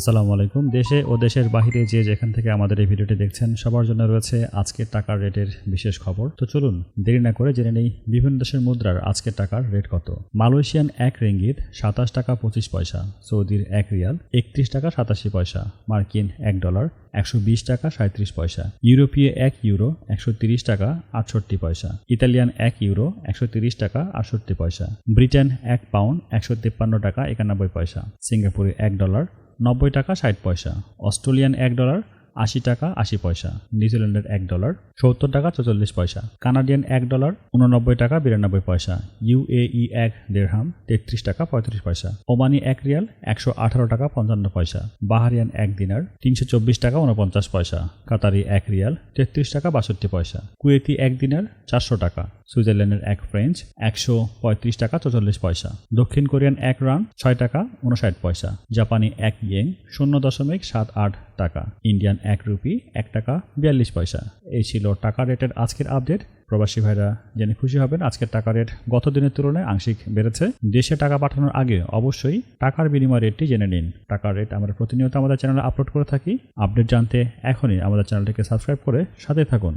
আসসালামু আলাইকুম। দেশে ও দেশের বাহিরে যে যেখান থেকে আমাদের এই ভিডিওটি দেখছেন, সবার জন্য রয়েছে আজকের টাকার রেটের বিশেষ খবর। তো চলুন, দেরি না করে জেনে নেই বিভিন্ন দেশের মুদ্রার আজকের টাকার রেট কত। মালয়েশিয়ান এক রেঙ্গিত সাতাশ টাকা পঁচিশ পয়সা, সৌদির এক রিয়াল একত্রিশ টাকা সাতাশি পয়সা, মার্কিন এক ডলার একশো বিশ টাকা সাঁত্রিশ পয়সা, ইউরোপীয় এক ইউরো একশো তিরিশ টাকা আটষট্টি পয়সা, ইতালিয়ান এক ইউরো একশো তিরিশ টাকা আটষট্টি পয়সা, ব্রিটেন এক পাউন্ড একশো তিপ্পান্ন টাকা একানব্বই পয়সা, সিঙ্গাপুরে এক ডলার নব্বই টাকা ষাট পয়সা, অস্ট্রেলিয়ান এক ডলার আশি টাকা আশি পয়সা, নিউজিল্যান্ডের এক ডলার সত্তর টাকা চৌচল্লিশ পয়সা, কানাডিয়ান এক ডলার উননব্বই টাকা বিরানব্বই পয়সা, ইউএই এক দেড়হাম তেত্রিশ টাকা পঁয়ত্রিশ পয়সা, ওমানি এক রিয়াল একশো আঠারো টাকা পঞ্চান্ন পয়সা, বাহারিয়ান এক দিনার তিনশো চব্বিশ টাকা উনপঞ্চাশ পয়সা, কাতারি এক রিয়াল তেত্রিশ টাকা বাষট্টি পয়সা, কুয়েতি এক দিনার চারশো টাকা। সুইজারল্যান্ডের এক ফ্রেঞ্চ একশো পঁয়ত্রিশ টাকা চৌচল্লিশ পয়সা। দক্ষিণ কোরিয়ান এক রান ছয় টাকা উনষাট পয়সা। জাপানি এক ইয়েং শূন্য দশমিক সাত আট টাকা। ইন্ডিয়ান এক রুপি এক টাকা বিয়াল্লিশ পয়সা। এই ছিল টাকা রেটের আজকের আপডেট। প্রবাসী ভাইরা জেনে খুশি হবেন, আজকের টাকা রেট গত দিনের তুলনায় আংশিক বেড়েছে। দেশে টাকা পাঠানোর আগে অবশ্যই টাকার বিনিময় রেটটি জেনে নিন। টাকার রেট আমরা প্রতিনিয়ত আমাদের চ্যানেলে আপলোড করে থাকি। আপডেট জানতে এখনই আমাদের চ্যানেলটিকে সাবস্ক্রাইব করে সাথে থাকুন।